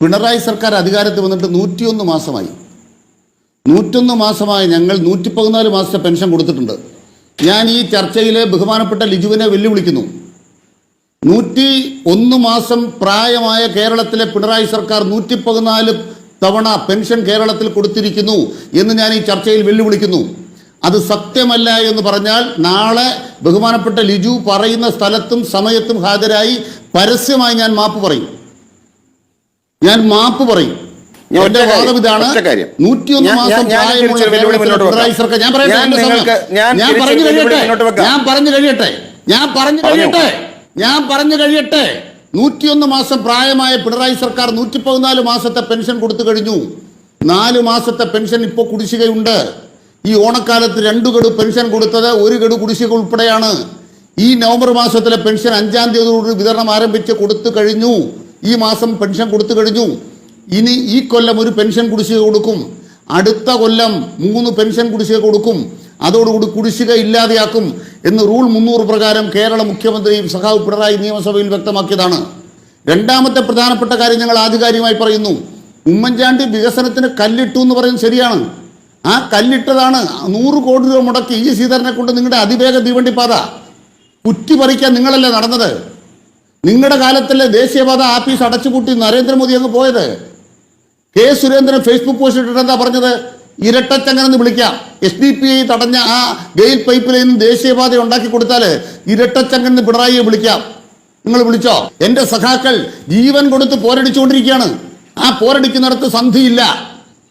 പിണറായി സർക്കാർ അധികാരത്തിൽ വന്നിട്ട് നൂറ്റിയൊന്ന് മാസമായി. നൂറ്റൊന്ന് മാസമായി ഞങ്ങൾ നൂറ്റി പതിനാല് മാസത്തെ പെൻഷൻ കൊടുത്തിട്ടുണ്ട്. ഞാൻ ഈ ചർച്ചയിൽ ബഹുമാനപ്പെട്ട ലിജുവിനെ വെല്ലുവിളിക്കുന്നു. നൂറ്റി ഒന്ന് മാസം പ്രായമായ കേരളത്തിലെ പിണറായി സർക്കാർ നൂറ്റി പതിനാല് തവണ പെൻഷൻ കേരളത്തിൽ കൊടുത്തിരിക്കുന്നു എന്ന് ഞാൻ ഈ ചർച്ചയിൽ വെല്ലുവിളിക്കുന്നു. അത് സത്യമല്ല എന്ന് പറഞ്ഞാൽ നാളെ ബഹുമാനപ്പെട്ട ലിജു പറയുന്ന സ്ഥലത്തും സമയത്തും ഹാജരായി പരസ്യമായി ഞാൻ മാപ്പ് പറയും. ഞാൻ മാപ്പ് പറയും. ഞാൻ എന്റെ വാദം ഇതാണ്. നൂറ്റിയൊന്ന് മാസം ഞാൻ- ഞാൻ പ്രായമുള്ള പറയട്ടെ പറഞ്ഞു കഴിയട്ടെ. ഞാൻ പറഞ്ഞു കഴിയട്ടെ. ഞാൻ പറഞ്ഞു കഴിയട്ടെ. ഞാൻ പറഞ്ഞു കഴിയട്ടെ. നൂറ്റിയൊന്ന് മാസം പ്രായമായ പിണറായി സർക്കാർ നൂറ്റി പതിനാല് മാസത്തെ പെൻഷൻ കൊടുത്തു കഴിഞ്ഞു. നാല് മാസത്തെ പെൻഷൻ ഇപ്പോൾ കുടിശ്ശികയുണ്ട്. ഈ ഓണക്കാലത്ത് രണ്ടു ഗഡു പെൻഷൻ കൊടുത്തത് ഒരു ഗഡു കുടിശ്ശിക ഉൾപ്പെടെയാണ്. ഈ നവംബർ മാസത്തിലെ പെൻഷൻ അഞ്ചാം തീയതി വിതരണം ആരംഭിച്ച് കൊടുത്തു കഴിഞ്ഞു. ഈ മാസം പെൻഷൻ കൊടുത്തു കഴിഞ്ഞു. ഇനി ഈ കൊല്ലം ഒരു പെൻഷൻ കുടിശ്ശിക കൊടുക്കും. അടുത്ത കൊല്ലം മൂന്ന് പെൻഷൻ കുടിശ്ശിക കൊടുക്കും. അതോടുകൂടി കുടിശ്ശിക ഇല്ലാതെയാക്കും എന്ന് റൂൾ മുന്നൂറ് പ്രകാരം കേരള മുഖ്യമന്ത്രി സഖാവ് പിണറായി നിയമസഭയിൽ വ്യക്തമാക്കിയതാണ്. രണ്ടാമത്തെ പ്രധാനപ്പെട്ട കാര്യം ഞങ്ങൾ ആധികാരികമായി പറയുന്നു. ഉമ്മൻചാണ്ടി വികസനത്തിന് കല്ലിട്ടു എന്ന് പറയുന്നത് ശരിയാണ്. ആ കല്ലിട്ടതാണ് നൂറ് കോടി രൂപ മുടക്കി ഈ ശ്രീധരനെ കൊണ്ട് നിങ്ങളുടെ അതിവേഗ തീവണ്ടി പാത കുറ്റി പറിക്കാൻ നിങ്ങളല്ലേ നടന്നത്. നിങ്ങളുടെ കാലത്തല്ലേ ദേശീയപാത ആപ്പീസ് അടച്ചുപൂട്ടി നരേന്ദ്രമോദി അങ്ങ് പോയത്? കെ സുരേന്ദ്രൻ ഫേസ്ബുക്ക് പോസ്റ്റ് ഇട്ടിട്ട് എന്താ പറഞ്ഞത്? ഇരട്ടച്ചങ്ങനെന്ന് വിളിക്കാം. എസ് ഡി പി ഐ തടഞ്ഞ ആ ഗെയിൽ പൈപ്പ് ലൈൻ ദേശീയപാത ഉണ്ടാക്കി കൊടുത്താൽ ഇരട്ടച്ചങ്ങനെന്ന് പിണറായിയെ വിളിക്കാം. നിങ്ങൾ വിളിച്ചോ? എന്റെ സഖാക്കൾ ജീവൻ കൊടുത്ത് പോരടിച്ചുകൊണ്ടിരിക്കുകയാണ്. ആ പോരടിക്കുന്നിടത്ത് സന്ധിയില്ല.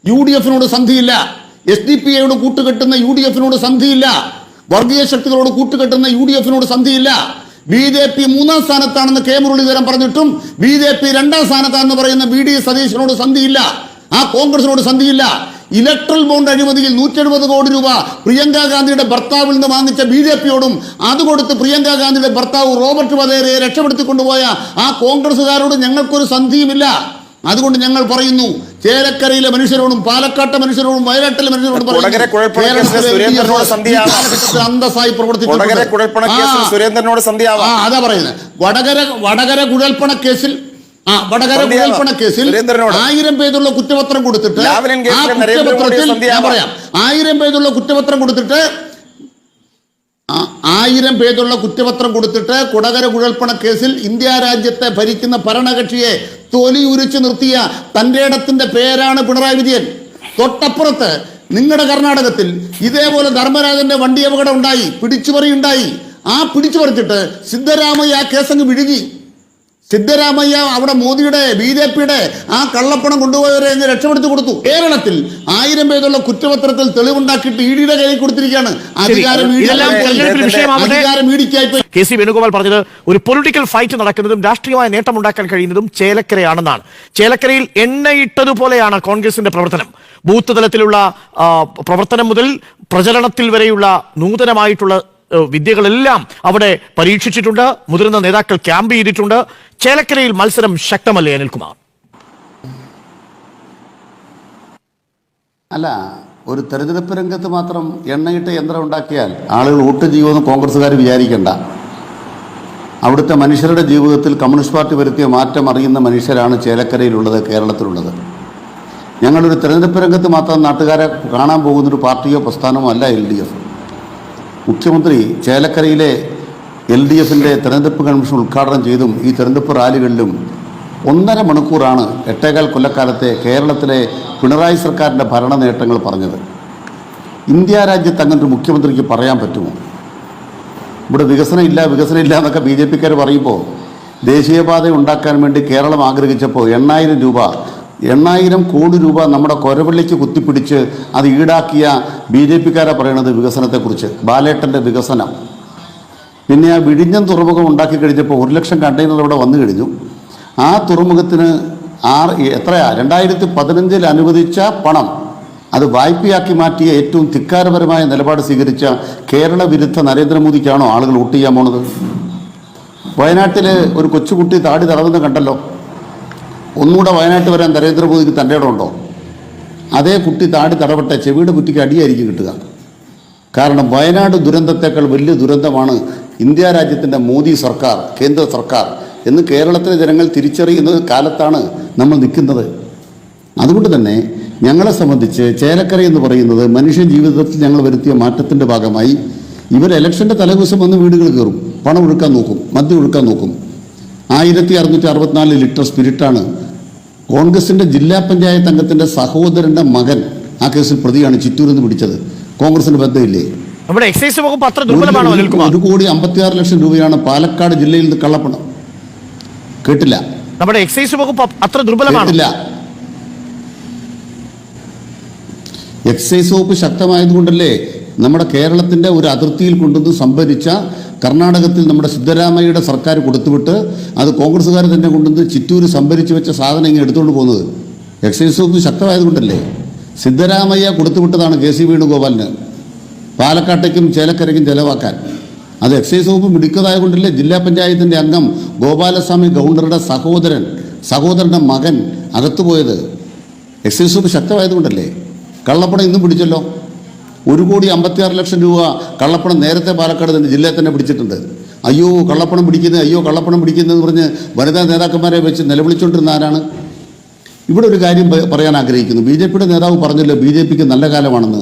യു ഡി എഫിനോട് സന്ധിയില്ല. എസ് ഡി പി ഐയോട് കൂട്ടുകെട്ടുന്ന യു ഡി എഫിനോട് സന്ധിയില്ല. വർഗീയ ശക്തികളോട് കൂട്ടുകെട്ടുന്ന യു ഡി എഫിനോട് സന്ധിയില്ല. ബി ജെ പി മൂന്നാം സ്ഥാനത്താണെന്ന് കെ മുരളീധരൻ പറഞ്ഞിട്ടും ബി ജെ പി രണ്ടാം സ്ഥാനത്താണെന്ന് പറയുന്ന ബി ഡി സതീശനോട് സന്ധിയില്ല. ആ കോൺഗ്രസിനോട് സന്ധിയില്ല. ഇലക്ട്രൽ ബോണ്ട് അഴിമതിയിൽ നൂറ്റി എഴുപത് കോടി രൂപ പ്രിയങ്ക ഗാന്ധിയുടെ ഭർത്താവിൽ നിന്ന് വാങ്ങിച്ച ബി ജെ പിയോടും അത് കൊടുത്ത് പ്രിയങ്ക ഗാന്ധിയുടെ ഭർത്താവ് റോബർട്ട് വധേരയെ രക്ഷപ്പെടുത്തിക്കൊണ്ടുപോയ ആ കോൺഗ്രസുകാരോട് ഞങ്ങൾക്കൊരു സന്ധിയുമില്ല. അതുകൊണ്ട് ഞങ്ങൾ പറയുന്നു ചേലക്കരയിലെ മനുഷ്യരോടും പാലക്കാട്ടെ മനുഷ്യരോടും വയനാട്ടിലെ മനുഷ്യരോടും അന്തസ്സായി പ്രവർത്തിച്ചിട്ടുണ്ട്. അതാ പറയുന്നത് വടകര വടകര കുഴൽപ്പണ കേസിൽ ആ വടകര കുഴൽപ്പണ കേസിൽ. ആയിരം പേജുള്ള കുറ്റപത്രം കൊടുത്തിട്ട് ആ കുറ്റപത്രത്തിൽ ഞാൻ. പറയാം. ആയിരം പേജുള്ള കുറ്റപത്രം കൊടുത്തിട്ട് ആയിരം പേജുള്ള കുറ്റപത്രം കൊടുത്തിട്ട് കുടകര കുഴൽപ്പണ കേസിൽ ഇന്ത്യ രാജ്യത്തെ ഭരിക്കുന്ന ഭരണകക്ഷിയെ തൊലി ഉരിച്ചു നിർത്തിയ തന്റെ ഇടത്തിന്റെ പേരാണ് പിണറായി വിജയൻ. തൊട്ടപ്പുറത്ത് നിങ്ങളുടെ കർണാടകത്തിൽ ഇതേപോലെ ധർമ്മരാജന്റെ വണ്ടി അപകടം ഉണ്ടായി പിടിച്ചുപറി ഉണ്ടായി. ആ പിടിച്ചുപറിച്ചിട്ട് സിദ്ധരാമയ്യ ആ കേസങ്ങ് വിഴുകി സിദ്ധരാമയ്യ അവിടെ മോദിയുടെ ബി ജെ പിയുടെ ആ കള്ളപ്പണം കൊണ്ടുപോയവരെ അങ്ങ് രക്ഷപ്പെടുത്തി കൊടുത്തു. കേരളത്തിൽ ആയിരം പേരുള്ള കുറ്റപത്രത്തിൽ തെളിവുണ്ടാക്കിയിട്ട് ഇ ഡിയുടെ കയ്യിൽ കൊടുത്തിരിക്കുകയാണ്. അധികാരം കെ സി വേണുഗോപാൽ പറഞ്ഞത് ഒരു പൊളിറ്റിക്കൽ ഫൈറ്റ് നടക്കുന്നതും രാഷ്ട്രീയമായ നേട്ടം ഉണ്ടാക്കാൻ കഴിയുന്നതും ചേലക്കരയാണെന്നാണ്. ചേലക്കരയിൽ എണ്ണയിട്ടതുപോലെയാണ് കോൺഗ്രസിന്റെ പ്രവർത്തനം. ബൂത്ത് തലത്തിലുള്ള പ്രവർത്തനം മുതൽ പ്രചരണത്തിൽ വരെയുള്ള നൂതനമായിട്ടുള്ള വിദ്യകളെല്ലാം അവിടെ പരീക്ഷിച്ചിട്ടുണ്ട്. മുതിർന്ന നേതാക്കൾ ക്യാമ്പ് ചെയ്തിട്ടുണ്ട്. ചേലക്കരയിൽ മത്സരം ശക്തമല്ലേ അനിൽകുമാർ? അല്ല ഒരു തെരഞ്ഞെടുപ്പ് രംഗത്ത് മാത്രം എണ്ണയിട്ട യന്ത്രം ഉണ്ടാക്കിയാൽ ആളുകൾ വോട്ട് ചെയ്യുമെന്ന് കോൺഗ്രസ്സുകാർ വിചാരിക്കേണ്ട. അവിടുത്തെ മനുഷ്യരുടെ ജീവിതത്തിൽ കമ്മ്യൂണിസ്റ്റ് പാർട്ടി വരുത്തിയ മാറ്റം അറിയുന്ന മനുഷ്യരാണ് ചേലക്കരയിലുള്ളത് കേരളത്തിലുള്ളത്. ഞങ്ങളൊരു തെരഞ്ഞെടുപ്പ് രംഗത്ത് മാത്രം നാട്ടുകാരെ കാണാൻ പോകുന്നൊരു പാർട്ടിയോ പ്രസ്ഥാനമോ അല്ല എൽ ഡി എഫ്. മുഖ്യമന്ത്രി ചേലക്കരയിലെ എൽ ഡി എഫിന്റെ തെരഞ്ഞെടുപ്പ് കൺവെൻഷൻ ഉദ്ഘാടനം ചെയ്തും ഈ തെരഞ്ഞെടുപ്പ് റാലികളിലും ഒന്നര മണിക്കൂറാണ് എട്ടേകാൽ കൊല്ലക്കാലത്തെ കേരളത്തിലെ പിണറായി സർക്കാരിന്റെ ഭരണ നേട്ടങ്ങൾ പറഞ്ഞത്. ഇന്ത്യ രാജ്യത്ത് അങ്ങനെ ഒരു മുഖ്യമന്ത്രിക്ക് പറയാൻ പറ്റുമോ? ഇവിടെ വികസനം ഇല്ല വികസനം ഇല്ല എന്നൊക്കെ ബി ജെ പിക്കാർ പറയുമ്പോൾ ദേശീയപാത ഉണ്ടാക്കാൻ വേണ്ടി കേരളം ആഗ്രഹിച്ചപ്പോൾ എണ്ണായിരം രൂപ എണ്ണായിരം കോടി രൂപ നമ്മുടെ കൊരവള്ളിക്ക് കുത്തിപ്പിടിച്ച് അത് ഈടാക്കിയ ബി ജെ പിക്കാരെ പറയണത് വികസനത്തെക്കുറിച്ച് ബാലേട്ടന്റെ വികസനം. പിന്നെ ആ വിഴിഞ്ഞം തുറമുഖം ഉണ്ടാക്കി കഴിഞ്ഞപ്പോൾ ഒരു ലക്ഷം കണ്ടെയ്നർ അവിടെ വന്നു കഴിഞ്ഞു. ആ തുറമുഖത്തിന് ആറ് എത്രയാ? രണ്ടായിരത്തി പതിനഞ്ചിൽ അനുവദിച്ച പണം അത് വായ്പയാക്കി മാറ്റിയ ഏറ്റവും ധിക്കാരപരമായ നിലപാട് സ്വീകരിച്ച കേരള വിരുദ്ധ നരേന്ദ്രമോദിക്കാണോ ആളുകൾ വോട്ട് ചെയ്യാൻ പോണത്? വയനാട്ടിൽ ഒരു കൊച്ചുകുട്ടി താടി തടവുന്ന കണ്ടല്ലോ. ഒന്നുകൂടെ വയനാട്ട് വരാൻ നരേന്ദ്രമോദിക്ക് തന്റെ ഇടമുണ്ടോ? അതേ കുട്ടി താടി തടവട്ടെ ചെവിയുടെ കുറ്റിക്ക് അടിയായിരിക്കും കിട്ടുക. കാരണം വയനാട് ദുരന്തത്തേക്കാൾ വലിയ ദുരന്തമാണ് ഇന്ത്യ രാജ്യത്തിന്റെ മോദി സർക്കാർ കേന്ദ്ര സർക്കാർ എന്ന് കേരളത്തിലെ ജനങ്ങൾ തിരിച്ചറിയുന്ന കാലത്താണ് നമ്മൾ നിൽക്കുന്നത്. അതുകൊണ്ട് തന്നെ ഞങ്ങളെ സംബന്ധിച്ച് ചേലക്കര എന്ന് പറയുന്നത് മനുഷ്യ ജീവിതത്തിൽ ഞങ്ങൾ വരുത്തിയ മാറ്റത്തിന്റെ ഭാഗമായി ഇവർ ഇലക്ഷന്റെ തലേദിവസം വന്ന് വീടുകൾ കയറും പണം ഒഴുക്കാൻ നോക്കും മദ്യം ഒഴുക്കാൻ നോക്കും. ആയിരത്തി അറുന്നൂറ്റി അറുപത്തിനാല് ലിറ്റർ സ്പിരിറ്റാണ് കോൺഗ്രസിന്റെ ജില്ലാ പഞ്ചായത്ത് അംഗത്തിന്റെ സഹോദരന്റെ മകൻ ആ കേസിൽ പ്രതിയാണ് ചിറ്റൂരിൽ നിന്ന് പിടിച്ചത്. കോൺഗ്രസിന് ബന്ധമില്ലേ? നമ്മുടെ എക്സൈസ് വകുപ്പ് അത്ര ദുർബലമാണോ ഒരു- കോടി അമ്പത്തിയാറ് ലക്ഷം രൂപയാണ് പാലക്കാട് ജില്ലയിൽ നിന്ന് കള്ളപ്പണം. കേട്ടില്ല. നമ്മുടെ എക്സൈസ് വകുപ്പ് അത്ര ദുർബലമാണില്ല എക്സൈസ് വകുപ്പ് ശക്തമായതുകൊണ്ടല്ലേ നമ്മുടെ കേരളത്തിന്റെ ഒരു അതിർത്തിയിൽ കൊണ്ടുവന്ന് സംഭരിച്ച കർണാടകത്തിൽ നമ്മുടെ സിദ്ധരാമയ്യയുടെ സർക്കാർ കൊടുത്തുവിട്ട് അത് കോൺഗ്രസ്സുകാർ തന്നെ കൊണ്ടുവന്ന് ചിറ്റൂർ സംഭരിച്ചു വെച്ച സാധനം ഇങ്ങനെ എടുത്തുകൊണ്ട് പോകുന്നത്. എക്സൈസ് വകുപ്പ് ശക്തമായതുകൊണ്ടല്ലേ? സിദ്ധരാമയ്യ കൊടുത്തുവിട്ടതാണ് കെ സി വേണുഗോപാലിന്. പാലക്കാട്ടേക്കും ചേലക്കരയ്ക്കും ചെലവാക്കാൻ. അത് എക്സൈസ് വകുപ്പ് മിടുക്കതായതുകൊണ്ടല്ലേ? ജില്ലാ പഞ്ചായത്തിന്റെ അംഗം ഗോപാലസ്വാമി ഗൗണ്ടറുടെ സഹോദരൻ സഹോദരന്റെ മകൻ അകത്തുപോയത്. എക്സൈസ് വകുപ്പ് ശക്തമായതുകൊണ്ടല്ലേ? കള്ളപ്പണം ഇന്നും പിടിച്ചല്ലോ? ഒരു കോടി അമ്പത്തിയാറ് ലക്ഷം രൂപ കള്ളപ്പണം നേരത്തെ പാലക്കാട് തന്നെ ജില്ലയിൽ തന്നെ പിടിച്ചിട്ടുണ്ട്. അയ്യോ കള്ളപ്പണം പിടിക്കുന്നത് അയ്യോ കള്ളപ്പണം പിടിക്കുന്നതെന്ന് പറഞ്ഞ് വനിതാ നേതാക്കന്മാരെ വെച്ച് നിലവിളിച്ചുകൊണ്ടിരുന്ന ആരാണ്? ഇവിടെ ഒരു കാര്യം പറയാൻ ആഗ്രഹിക്കുന്നു. ബി ജെ പിയുടെ നേതാവ് പറഞ്ഞല്ലോ ബി ജെ പിക്ക് നല്ല കാലമാണെന്ന്.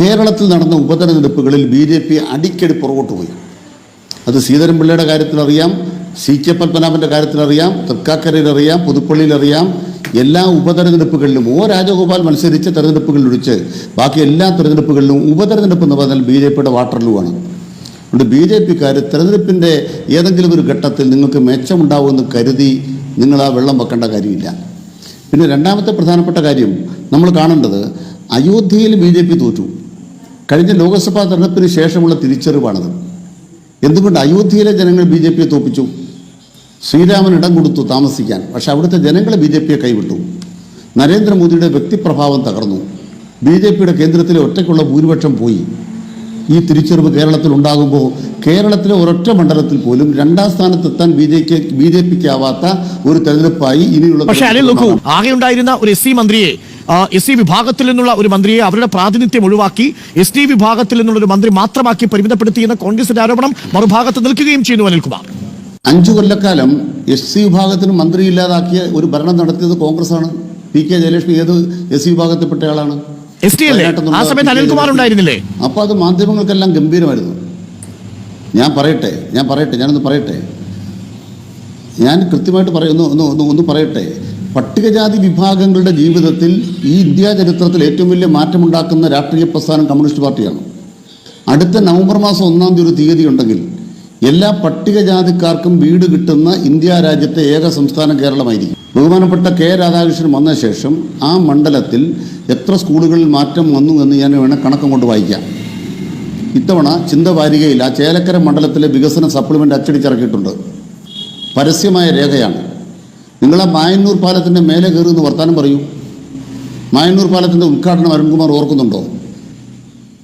കേരളത്തിൽ നടന്ന ഉപതെരഞ്ഞെടുപ്പുകളിൽ ബി ജെ പി അടിക്കടി പുറകോട്ട് പോയി. അത് ശ്രീധരൻപിള്ളയുടെ കാര്യത്തിലറിയാം സി കെ പത്മനാഭന്റെ കാര്യത്തിലറിയാം തൃക്കാക്കരയിലറിയാം പുതുപ്പള്ളിയിലറിയാം എല്ലാ ഉപതെരഞ്ഞെടുപ്പുകളിലും ഓ രാജഗോപാൽ മത്സരിച്ച തെരഞ്ഞെടുപ്പുകളിൽ ഒഴിച്ച് ബാക്കി എല്ലാ തെരഞ്ഞെടുപ്പുകളിലും ഉപതെരഞ്ഞെടുപ്പ് എന്ന് പറഞ്ഞാൽ ബി ജെ പിയുടെ വാട്ടർലുവാണ്. അതുകൊണ്ട് ബി ജെ പിക്കാർ തെരഞ്ഞെടുപ്പിന്റെ ഏതെങ്കിലും ഒരു ഘട്ടത്തിൽ നിങ്ങൾക്ക് മെച്ചമുണ്ടാവുമെന്ന് കരുതി നിങ്ങൾ ആ വെള്ളം വെക്കേണ്ട കാര്യമില്ല. പിന്നെ രണ്ടാമത്തെ പ്രധാനപ്പെട്ട കാര്യം നമ്മൾ കാണേണ്ടത് അയോധ്യയിൽ ബി ജെ പി തോറ്റു. കഴിഞ്ഞ ലോക്സഭാ തെരഞ്ഞെടുപ്പിന് ശേഷമുള്ള തിരിച്ചറിവാണത്. എന്തുകൊണ്ട് അയോധ്യയിലെ ജനങ്ങൾ ബി ജെ പിയെ തോപ്പിച്ചു? ശ്രീരാമൻ ഇടം കൊടുത്തു താമസിക്കാൻ. പക്ഷെ അവിടുത്തെ ജനങ്ങളെ ബി ജെ പിയെ കൈവിട്ടു. നരേന്ദ്രമോദിയുടെ വ്യക്തിപ്രഭാവം തകർന്നു. ബി ജെ പിയുടെ കേന്ദ്രത്തിലെ ഒറ്റയ്ക്കുള്ള ഭൂരിപക്ഷം പോയി. ഈ തിരിച്ചറിവ് കേരളത്തിൽ ഉണ്ടാകുമ്പോൾ കേരളത്തിലെ ഒരൊറ്റ മണ്ഡലത്തിൽ പോലും രണ്ടാം സ്ഥാനത്തെത്താൻ ബി ജെ ബി ജെ പിക്ക് ആവാത്ത ഒരു തെരഞ്ഞെടുപ്പായി ഇനിയുള്ള പക്ഷേ അനിൽ നോക്കൂ ആകെ ഉണ്ടായിരുന്ന ഒരു എസ് സി മന്ത്രിയെ എസ് സി വിഭാഗത്തിൽ നിന്നുള്ള ഒരു മന്ത്രിയെ അവരുടെ പ്രാതിനിധ്യം ഒഴിവാക്കി എസ് ടി വിഭാഗത്തിൽ നിന്നുള്ള ഒരു മന്ത്രി മാത്രമാക്കി പരിമിതപ്പെടുത്തിയെന്ന കോൺഗ്രസിന്റെ ആരോപണം മറുഭാഗത്ത് നിൽക്കുകയും ചെയ്യുന്നു അനിൽകുമാർ. അഞ്ചു കൊല്ലക്കാലം എസ് സി വിഭാഗത്തിന് മന്ത്രി ഇല്ലാതാക്കിയ ഒരു ഭരണം നടത്തിയത് കോൺഗ്രസ് ആണ് പി കെ ജയലക്ഷ്മി ഏത് എസ് സി വിഭാഗത്തിൽപ്പെട്ട ആളാണ് അപ്പോൾ അത് മാധ്യമങ്ങൾക്കെല്ലാം ഗംഭീരമായിരുന്നു. ഞാൻ പറയട്ടെ ഞാൻ പറയട്ടെ ഞാനൊന്ന് പറയട്ടെ. ഞാൻ കൃത്യമായിട്ട് പറയുന്നു ഒന്ന് ഒന്ന് ഒന്ന് പറയട്ടെ. പട്ടികജാതി വിഭാഗങ്ങളുടെ ജീവിതത്തിൽ ഈ ഇന്ത്യ ചരിത്രത്തിൽ ഏറ്റവും വലിയ മാറ്റമുണ്ടാക്കുന്ന രാഷ്ട്രീയ പ്രസ്ഥാനം കമ്മ്യൂണിസ്റ്റ് പാർട്ടിയാണ്. അടുത്ത നവംബർ മാസം ഒന്നാം തീയതി ഒരു തീയതി ഉണ്ടെങ്കിൽ എല്ലാ പട്ടികജാതിക്കാർക്കും വീട് കിട്ടുന്ന ഇന്ത്യ രാജ്യത്തെ ഏക സംസ്ഥാനം കേരളമായിരിക്കും. ബഹുമാനപ്പെട്ട കെ രാധാകൃഷ്ണൻ വന്ന ശേഷം ആ മണ്ഡലത്തിൽ എത്ര സ്കൂളുകളിൽ മാറ്റം വന്നു എന്ന് ഞാൻ വേണം കണക്കം കൊണ്ട് വായിക്കാം. ഇത്തവണ ചിന്തവാരികയിൽ ആ ചേലക്കര മണ്ഡലത്തിലെ വികസന സപ്ലിമെന്റ് അച്ചടിച്ചിറക്കിയിട്ടുണ്ട്. പരസ്യമായ രേഖയാണ്. നിങ്ങളെ മായന്നൂർ പാലത്തിന്റെ മേലെ കയറുമെന്ന് വർത്താനം പറയൂ. മായന്നൂർ പാലത്തിന്റെ ഉദ്ഘാടനം അരുൺകുമാർ ഓർക്കുന്നുണ്ടോ?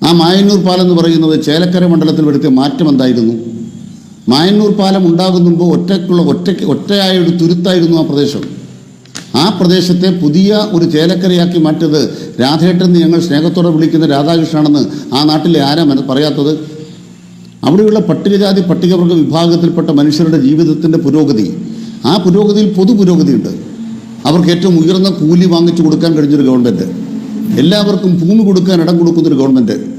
ആ മായന്നൂർ പാലം എന്ന് പറയുന്നത് ചേലക്കര മണ്ഡലത്തിൽ വരുത്തിയ മാറ്റം എന്തായിരുന്നു? മായന്നൂർ പാലം ഉണ്ടാകുന്നുമ്പോൾ ഒറ്റക്കുള്ള ഒറ്റയ്ക്ക് ഒറ്റയായ ഒരു തുരുത്തായിരുന്നു ആ പ്രദേശം. ആ പ്രദേശത്തെ പുതിയ ഒരു ചേലക്കരയാക്കി മാറ്റിയത് രാധേട്ടൻ എന്ന് ഞങ്ങൾ സ്നേഹത്തോടെ വിളിക്കുന്ന രാധാകൃഷ്ണനാണെന്ന് ആ നാട്ടിലെ ആരാ പറയാത്തത്? അവിടെയുള്ള പട്ടികജാതി പട്ടികവർഗ വിഭാഗത്തിൽപ്പെട്ട മനുഷ്യരുടെ ജീവിതത്തിന്റെ പുരോഗതി. ആ പുരോഗതിയിൽ പൊതു പുരോഗതിയുണ്ട്. അവർക്ക് ഏറ്റവും ഉയർന്ന കൂലി വാങ്ങിച്ചു കൊടുക്കാൻ കഴിഞ്ഞൊരു ഗവൺമെന്റ് എല്ലാവർക്കും ഭൂമി കൊടുക്കാൻ ഇടം കൊടുക്കുന്നൊരു ഗവൺമെന്റ്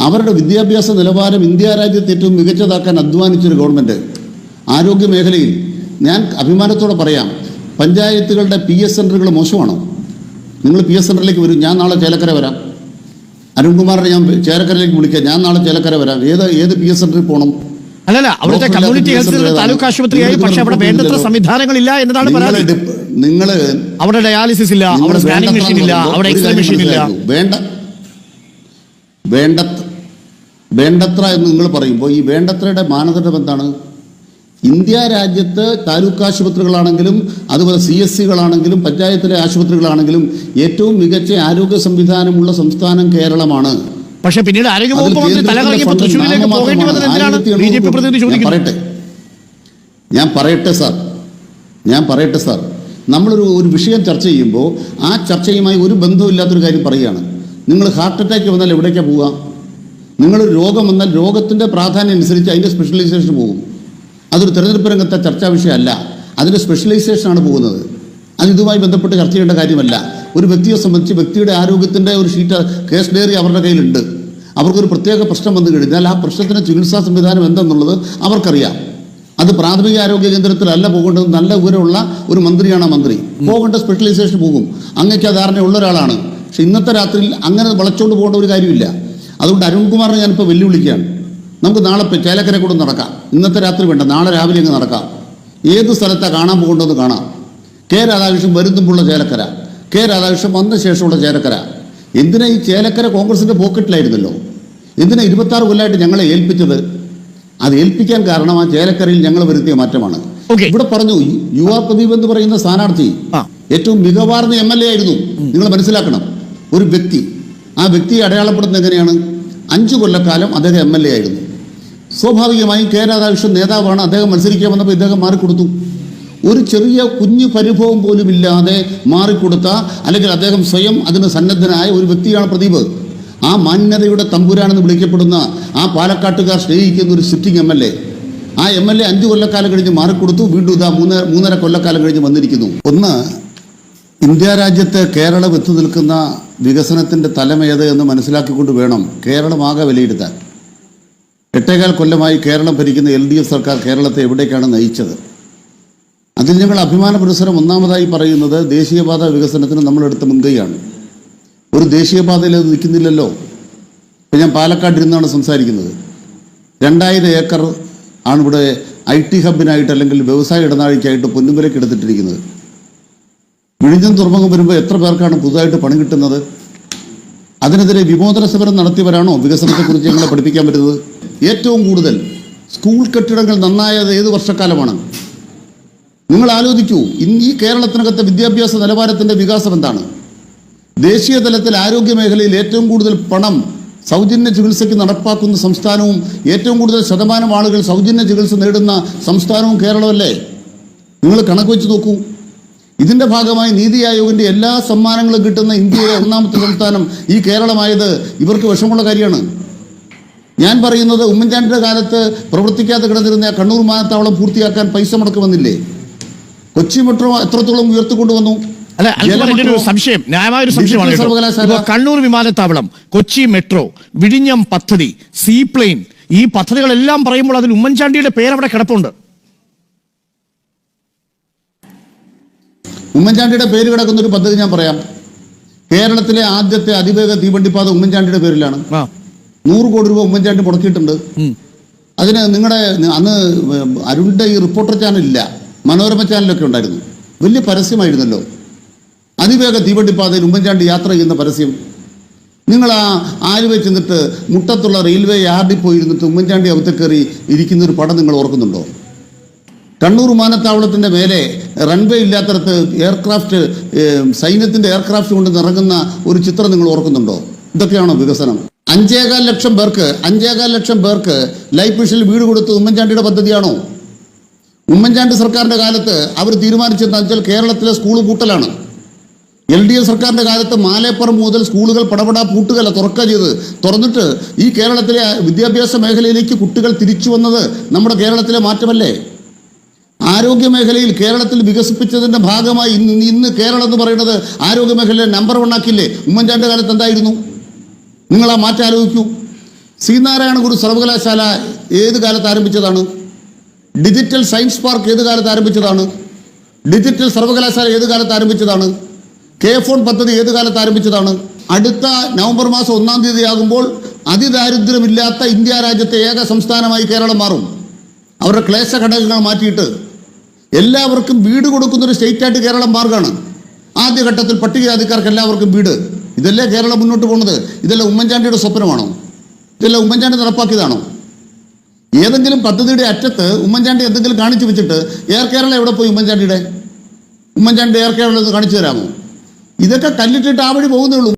അവരുടെ വിദ്യാഭ്യാസ നിലവാരം ഇന്ത്യ രാജ്യത്ത് ഏറ്റവും മികച്ചതാക്കാൻ അധ്വാനിച്ചൊരു ഗവൺമെന്റ് ആരോഗ്യ മേഖലയിൽ ഞാൻ അഭിമാനത്തോടെ പറയാം പഞ്ചായത്തുകളുടെ പി എസ് സെന്ററുകൾ മോശമാണോ? നിങ്ങൾ പി എസ് സെന്ററിലേക്ക് വരും ഞാൻ നാളെ ചേലക്കര വരാം. അരുൺകുമാറിനെ ഞാൻ ചേലക്കരയിലേക്ക് വിളിക്കാം ഞാൻ നാളെ ചേലക്കര വരാം. ഏത് ഏത് പി എസ് സെന്ററിൽ പോകണം അല്ലല്ല അവിടുത്തെ കമ്മ്യൂണിറ്റി ഹെൽത്ത് താലൂക്ക് ആശുപത്രിയായി പക്ഷെ അവിടെ വേണ്ടത്ര സംവിധാനങ്ങളില്ല എന്നതാണ് നിങ്ങൾ പരാതി. നിങ്ങൾ അവിടെ ഡയാലിസിസ് ഇല്ല അവിടെ സ്കാനിംഗ് മെഷീൻ ഇല്ല അവിടെ ഒരു എക്സ്റേ മെഷീൻ ഇല്ല. വേണ്ട വേണ്ടത്ര വേണ്ടത്ര എന്ന് നിങ്ങൾ പറയുമ്പോൾ ഈ വേണ്ടത്രയുടെ മാനദണ്ഡം എന്താണ്? ഇന്ത്യ രാജ്യത്ത് താലൂക്ക് ആശുപത്രികളാണെങ്കിലും അതുപോലെ സി എസ് സികളാണെങ്കിലും പഞ്ചായത്തിലെ ആശുപത്രികളാണെങ്കിലും ഏറ്റവും മികച്ച ആരോഗ്യ സംവിധാനമുള്ള സംസ്ഥാനം കേരളമാണ്. പക്ഷേ പിന്നീട് പറയട്ടെ. ഞാൻ പറയട്ടെ സാർ. ഞാൻ പറയട്ടെ സാർ. നമ്മളൊരു ഒരു വിഷയം ചർച്ച ചെയ്യുമ്പോൾ ആ ചർച്ചയുമായി ഒരു ബന്ധമില്ലാത്തൊരു കാര്യം പറയുകയാണ്. നിങ്ങൾ ഹാർട്ട് അറ്റാക്ക് വന്നാൽ എവിടേക്കാണ് പോവുക? നിങ്ങളൊരു രോഗം വന്നാൽ രോഗത്തിന്റെ പ്രാധാന്യം അനുസരിച്ച് അതിന്റെ സ്പെഷ്യലൈസേഷൻ പോകും. അതൊരു തെരഞ്ഞെടുപ്പ് രംഗത്തെ ചർച്ചാ വിഷയമല്ല. അതിന്റെ സ്പെഷ്യലൈസേഷനാണ് പോകുന്നത്. അത് ഇതുമായി ബന്ധപ്പെട്ട് ചർച്ച ചെയ്യേണ്ട കാര്യമല്ല. ഒരു വ്യക്തിയെ സംബന്ധിച്ച് വ്യക്തിയുടെ ആരോഗ്യത്തിന്റെ ഒരു ഷീറ്റ് കേസ് ഡയറി അവരുടെ കയ്യിലുണ്ട്. അവർക്കൊരു പ്രത്യേക പ്രശ്നം വന്നു കഴിഞ്ഞാൽ ആ പ്രശ്നത്തിന് ചികിത്സാ സംവിധാനം എന്തെന്നുള്ളത് അവർക്കറിയാം. അത് പ്രാഥമിക ആരോഗ്യ കേന്ദ്രത്തിലല്ല പോകേണ്ടത്. നല്ല വിവരമുള്ള ഒരു മന്ത്രിയാണ് ആ മന്ത്രി. പോകേണ്ട സ്പെഷ്യലൈസേഷൻ പോകും. അങ്ങക്ക് ആ ധാരണയുള്ള ഒരാളാണ്. പക്ഷെ ഇന്നത്തെ രാത്രിയിൽ അങ്ങനെ വളച്ചുകൊണ്ട് പോകേണ്ട ഒരു കാര്യമില്ല. അതുകൊണ്ട് അരുൺകുമാറിനെ ഞാനിപ്പോൾ വെല്ലുവിളിക്കുകയാണ്. നമുക്ക് നാളെ ചേലക്കര കൂടെ നടക്കാം. ഇന്നത്തെ രാത്രി വേണ്ട നാളെ രാവിലെ അങ്ങ് നടക്കാം. ഏത് സ്ഥലത്താണ് കാണാൻ പോകേണ്ടതെന്ന് കാണാം. കെ രാധാകൃഷ്ണൻ വരുന്നുമ്പുള്ള ചേലക്കര. കെ രാധാകൃഷ്ണൻ വന്ന ശേഷമുള്ള ചേലക്കര. എന്തിനാ ഈ ചേലക്കര കോൺഗ്രസിന്റെ പോക്കറ്റിലായിരുന്നല്ലോ? എന്തിനാ ഇരുപത്താറ് കൊല്ലമായിട്ട് ഞങ്ങളെ ഏൽപ്പിച്ചത്? അത് ഏൽപ്പിക്കാൻ കാരണം ആ ചേലക്കരയിൽ ഞങ്ങൾ വരുത്തിയ മാറ്റമാണ്. ഇവിടെ പറഞ്ഞു യു ആർ പ്രദീപ് എന്ന് പറയുന്ന സ്ഥാനാർത്ഥി ഏറ്റവും മികവാർന്ന എം എൽ എ ആയിരുന്നു. നിങ്ങൾ മനസ്സിലാക്കണം. ഒരു വ്യക്തി. ആ വ്യക്തിയെ അടയാളപ്പെടുത്തുന്നത് എങ്ങനെയാണ്? അഞ്ചു കൊല്ലക്കാലം അദ്ദേഹം എം എൽ എ ആയിരുന്നു. സ്വാഭാവികമായും കെ രാധാകൃഷ്ണൻ നേതാവാണ് അദ്ദേഹം മത്സരിക്കാൻ വന്നപ്പോൾ ഇദ്ദേഹം മാറിക്കൊടുത്തു. ഒരു ചെറിയ കുഞ്ഞു പരിഭവം പോലും ഇല്ലാതെ മാറിക്കൊടുത്ത അല്ലെങ്കിൽ അദ്ദേഹം സ്വയം അതിന് സന്നദ്ധനായ ഒരു വ്യക്തിയാണ് പ്രദീപ്. ആ മാന്യതയുടെ തമ്പുരാനെന്ന് വിളിക്കപ്പെടുന്ന ആ പാലക്കാട്ടുകാർ സ്നേഹിക്കുന്ന ഒരു സിറ്റിംഗ് എം എൽ എ ആ എം എൽ എ അഞ്ചു കൊല്ലക്കാലം കഴിഞ്ഞ് മാറിക്കൊടുത്തു. വീണ്ടും ഇതാ മൂന്നര മൂന്നര കൊല്ലക്കാലം കഴിഞ്ഞ് വന്നിരിക്കുന്നു. ഒന്ന് ഇന്ത്യ രാജ്യത്ത് കേരളം എത്തു നിൽക്കുന്ന വികസനത്തിന്റെ തലമേത് എന്ന് മനസ്സിലാക്കിക്കൊണ്ട് വേണം കേരളമാകെ വിലയിരുത്താൻ. എട്ടേകാൽ കൊല്ലമായി കേരളം ഭരിക്കുന്ന എൽ ഡി എഫ് സർക്കാർ കേരളത്തെ എവിടേക്കാണ് നയിച്ചത്? അതിൽ ഞങ്ങൾ അഭിമാന പുരസ്സരം ഒന്നാമതായി പറയുന്നത് ദേശീയപാത വികസനത്തിന് നമ്മളെടുത്ത മുൻകൈയാണ്. ഒരു ദേശീയപാതയിൽ അത് നിൽക്കുന്നില്ലല്ലോ? ഇപ്പം ഞാൻ പാലക്കാട്ടിരുന്നാണ് സംസാരിക്കുന്നത്. രണ്ടായിരം ഏക്കർ ആണ് ഇവിടെ ഐ ടി ഹബിനായിട്ട് അല്ലെങ്കിൽ വ്യവസായ ഇടനാഴിക്കായിട്ട് പൊന്നുമലയ്ക്ക് എടുത്തിട്ടിരിക്കുന്നത്. വിഴിഞ്ഞം തുറമുഖം വരുമ്പോൾ എത്ര പേർക്കാണ് പുതുതായിട്ട് പണി കിട്ടുന്നത്? അതിനെതിരെ വിമോചന സമരം നടത്തിയവരാണോ വികസനത്തെക്കുറിച്ച് ഞങ്ങളെ പഠിപ്പിക്കാൻ പറ്റുന്നത്? ഏറ്റവും കൂടുതൽ സ്കൂൾ കെട്ടിടങ്ങൾ നന്നായത് ഏത് വർഷക്കാലമാണ്? നിങ്ങൾ ആലോചിക്കൂ ഇന്ന് ഈ കേരളത്തിനകത്തെ വിദ്യാഭ്യാസ നിലവാരത്തിന്റെ വികാസം എന്താണ്? ദേശീയ തലത്തിൽ ആരോഗ്യ മേഖലയിൽ ഏറ്റവും കൂടുതൽ പണം സൗജന്യ ചികിത്സയ്ക്ക് നടപ്പാക്കുന്ന സംസ്ഥാനവും ഏറ്റവും കൂടുതൽ ശതമാനം ആളുകൾ സൗജന്യ ചികിത്സ നേടുന്ന സംസ്ഥാനവും കേരളമല്ലേ? നിങ്ങൾ കണക്ക് വെച്ച് നോക്കൂ. ഇതിന്റെ ഭാഗമായി നീതി ആയോഗിന്റെ എല്ലാ സമ്മാനങ്ങളും കിട്ടുന്ന ഇന്ത്യയിലെ ഒന്നാമത്തെ സംസ്ഥാനം ഈ കേരളമായത് ഇവർക്ക് വിഷമമുള്ള കാര്യമാണ്. ഞാൻ പറയുന്നത് ഉമ്മൻചാണ്ടിയുടെ കാലത്ത് പ്രവർത്തിക്കാതെ കിടന്നിരുന്ന ആ കണ്ണൂർ വിമാനത്താവളം പൂർത്തിയാക്കാൻ പൈസ മുടക്ക് വന്നില്ലേ? കൊച്ചി മെട്രോ എത്രത്തോളം ഉയർത്തിക്കൊണ്ടുവന്നു സംശയം ന്യായമായ ഒരു സംശയമാണ് കണ്ണൂർ വിമാനത്താവളം കൊച്ചി മെട്രോ വിഴിഞ്ഞം പദ്ധതി സീപ്ലെയിൻ ഈ പദ്ധതികളെല്ലാം പറയുമ്പോൾ അതിൽ ഉമ്മൻചാണ്ടിയുടെ പേരവിടെ കിടപ്പുണ്ട്. ഉമ്മൻചാണ്ടിയുടെ പേര് കിടക്കുന്ന ഒരു പദ്ധതി ഞാൻ പറയാം. കേരളത്തിലെ ആദ്യത്തെ അതിവേഗ തീവണ്ടിപ്പാത ഉമ്മൻചാണ്ടിയുടെ പേരിലാണ്. നൂറ് കോടി രൂപ ഉമ്മൻചാണ്ടി മുടക്കിയിട്ടുണ്ട്. അതിന് നിങ്ങളുടെ അന്ന് അരുണിന്റെ ഈ റിപ്പോർട്ടർ ചാനലില്ല മനോരമ ചാനലൊക്കെ ഉണ്ടായിരുന്നു. വലിയ പരസ്യമായിരുന്നല്ലോ. അതിവേഗ തീവണ്ടിപ്പാതയിൽ ഉമ്മൻചാണ്ടി യാത്ര ചെയ്യുന്ന പരസ്യം. നിങ്ങൾ ആ ആലുവ ചെന്നിട്ട് മുട്ടത്തുള്ള റെയിൽവേ യാർഡിൽ പോയിരുന്നിട്ട് ഉമ്മൻചാണ്ടി അവത്തെ കയറി ഇരിക്കുന്ന ഒരു പടം നിങ്ങൾ ഓർക്കുന്നുണ്ടോ? കണ്ണൂർ വിമാനത്താവളത്തിന്റെ മേലെ റൺവേ ഇല്ലാത്തടത്ത് എയർക്രാഫ്റ്റ് സൈന്യത്തിന്റെ എയർക്രാഫ്റ്റ് കൊണ്ട് നിറങ്ങുന്ന ഒരു ചിത്രം നിങ്ങൾ ഓർക്കുന്നുണ്ടോ? ഇതൊക്കെയാണോ വികസനം? അഞ്ചേകാൽ ലക്ഷം പേർക്ക് അഞ്ചേകാൽ ലക്ഷം പേർക്ക് ലൈഫ് മിഷനിൽ വീട് കൊടുത്ത് ഉമ്മൻചാണ്ടിയുടെ പദ്ധതിയാണോ? ഉമ്മൻചാണ്ടി സർക്കാരിന്റെ കാലത്ത് അവർ തീരുമാനിച്ചെന്ന് വെച്ചാൽ കേരളത്തിലെ സ്കൂൾ കൂട്ടലാണ് എൽ ഡി എഫ് സർക്കാരിന്റെ കാലത്ത് മാലേപ്പുറം മുതൽ സ്കൂളുകൾ പടപടാ പൂട്ടുകയല്ല തുറക്കുക ചെയ്ത്. തുറന്നിട്ട് ഈ കേരളത്തിലെ വിദ്യാഭ്യാസ മേഖലയിലേക്ക് കുട്ടികൾ തിരിച്ചു വന്നത് നമ്മുടെ കേരളത്തിലെ മാറ്റമല്ലേ? ആരോഗ്യ മേഖലയിൽ കേരളത്തിൽ വികസിപ്പിച്ചതിന്റെ ഭാഗമായി ഇന്ന് ഇന്ന് കേരളം എന്ന് പറയുന്നത് ആരോഗ്യ മേഖലയിൽ നമ്പർ വൺ ആക്കില്ലേ? ഉമ്മൻചാണ്ടി കാലത്ത് എന്തായിരുന്നു? നിങ്ങൾ ആ മാറ്റം ആലോചിക്കൂ. ശ്രീനാരായണ ഗുരു സർവകലാശാല ഏത് കാലത്ത് ആരംഭിച്ചതാണ്? ഡിജിറ്റൽ സയൻസ് പാർക്ക് ഏത് കാലത്ത് ആരംഭിച്ചതാണ്? ഡിജിറ്റൽ സർവകലാശാല ഏത് കാലത്ത് ആരംഭിച്ചതാണ്? കെ ഫോൺ പദ്ധതി ഏത് കാലത്ത് ആരംഭിച്ചതാണ്? അടുത്ത നവംബർ മാസം ഒന്നാം തീയതി ആകുമ്പോൾ അതിദാരിദ്ര്യമില്ലാത്ത ഇന്ത്യ രാജ്യത്തെ ഏക സംസ്ഥാനമായി കേരളം മാറും. അവരുടെ ക്ലേശ ഘടകങ്ങൾ മാറ്റിയിട്ട് എല്ലാവർക്കും വീട് കൊടുക്കുന്ന ഒരു സ്റ്റേറ്റായിട്ട് കേരളം മാർഗമാണ് ആദ്യഘട്ടത്തിൽ പട്ടികജാതിക്കാർക്ക് എല്ലാവർക്കും വീട്. ഇതല്ലേ കേരളം മുന്നോട്ട് പോകുന്നത്? ഇതല്ലേ ഉമ്മൻചാണ്ടിയുടെ സ്വപ്നമാണോ? ഇതെല്ലാം ഉമ്മൻചാണ്ടി നടപ്പാക്കിയതാണോ? ഏതെങ്കിലും പദ്ധതിയുടെ അറ്റത്ത് ഉമ്മൻചാണ്ടി എന്തെങ്കിലും കാണിച്ചു വെച്ചിട്ട് എയർ കേരള എവിടെ പോയി ഉമ്മൻചാണ്ടിയുടെ? ഉമ്മൻചാണ്ടി എയർ കേരള കാണിച്ചു തരാമോ? ഇതൊക്കെ കല്ലിട്ടിട്ട് ആ വഴി പോകുന്നേ ഉള്ളൂ.